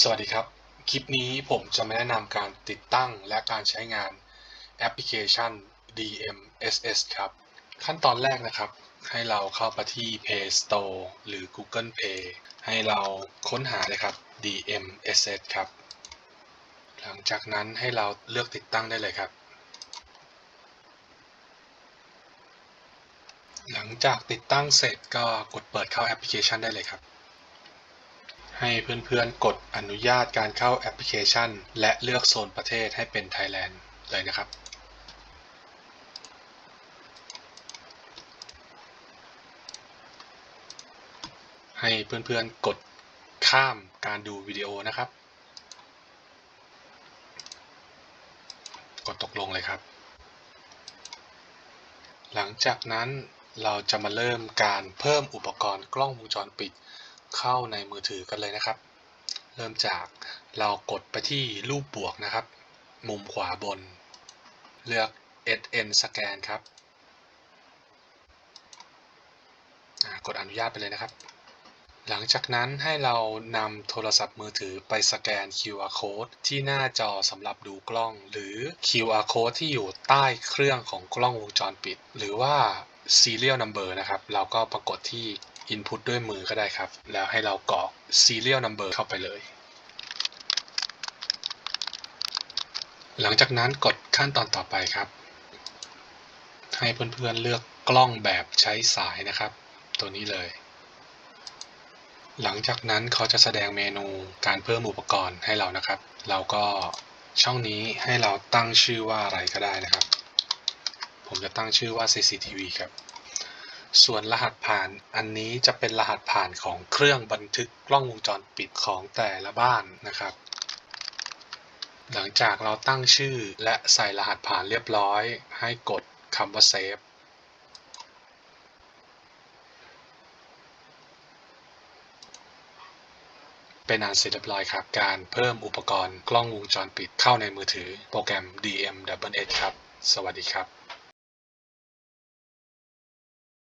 สวัสดีครับ คลิปนี้ผมจะมาแนะนำการติดตั้งและการใช้งานแอปพลิเคชัน DMSS ครับ ขั้นตอนแรกนะครับ ให้เราเข้าไปที่ Play Store หรือ Google Play ให้เราค้นหาเลยครับ DMSS ครับ หลังจากนั้นให้เราเลือกติดตั้งได้เลยครับ หลังจากติดตั้งเสร็จก็กดเปิดเข้าแอปพลิเคชันได้เลยครับ ให้เพื่อนๆ กดอนุญาตการเข้าแอปพลิเคชัน และเลือกโซนประเทศให้เป็น Thailand เลยนะครับ ให้เพื่อนๆ กดข้ามการดูวิดีโอนะครับ กดตกลงเลยครับ หลังจากนั้นเราจะมาเริ่มการเพิ่มอุปกรณ์กล้องวงจรปิด เข้าในมือถือกันเลยนะครับ เริ่มจากเรากดไปที่รูปบวกนะครับ มุมขวาบน เลือก SN Scan ครับกดอนุญาตไปเลยนะครับ หลังจากนั้นให้เรานำโทรศัพท์มือถือไปสแกน QR code ที่หน้าจอสำหรับดูกล้อง หรือ QR code ที่อยู่ใต้เครื่องของกล้องวงจรปิด หรือว่า serial number นะครับ เราก็ปรากฏที่ input ด้วยมือก็ได้ครับ แล้วให้เรากรอก serial number เข้าไปเลย หลังจากนั้นกดขั้นตอนต่อไปครับ ให้เพื่อนๆเลือกกล้องแบบใช้สายนะครับ ตัวนี้เลย หลังจากนั้นเขาจะแสดงเมนูการเพิ่มอุปกรณ์ให้เรานะครับ เราก็ช่องนี้ให้เราตั้งชื่อว่าอะไรก็ได้นะครับ ผมจะตั้งชื่อว่า CCTV ครับ ส่วนรหัสผ่านอันนี้จะเป็นรหัสผ่านของเครื่องบันทึกกล้องวงจรปิดของแต่ละบ้านนะครับ หลังจากเราตั้งชื่อและใส่รหัสผ่านเรียบร้อย ให้กดคำว่า Save เป็นอันเสร็จเรียบร้อยครับ การเพิ่มอุปกรณ์กล้องวงจรปิดเข้าในมือถือโปรแกรม DMWS ครับ สวัสดีครับ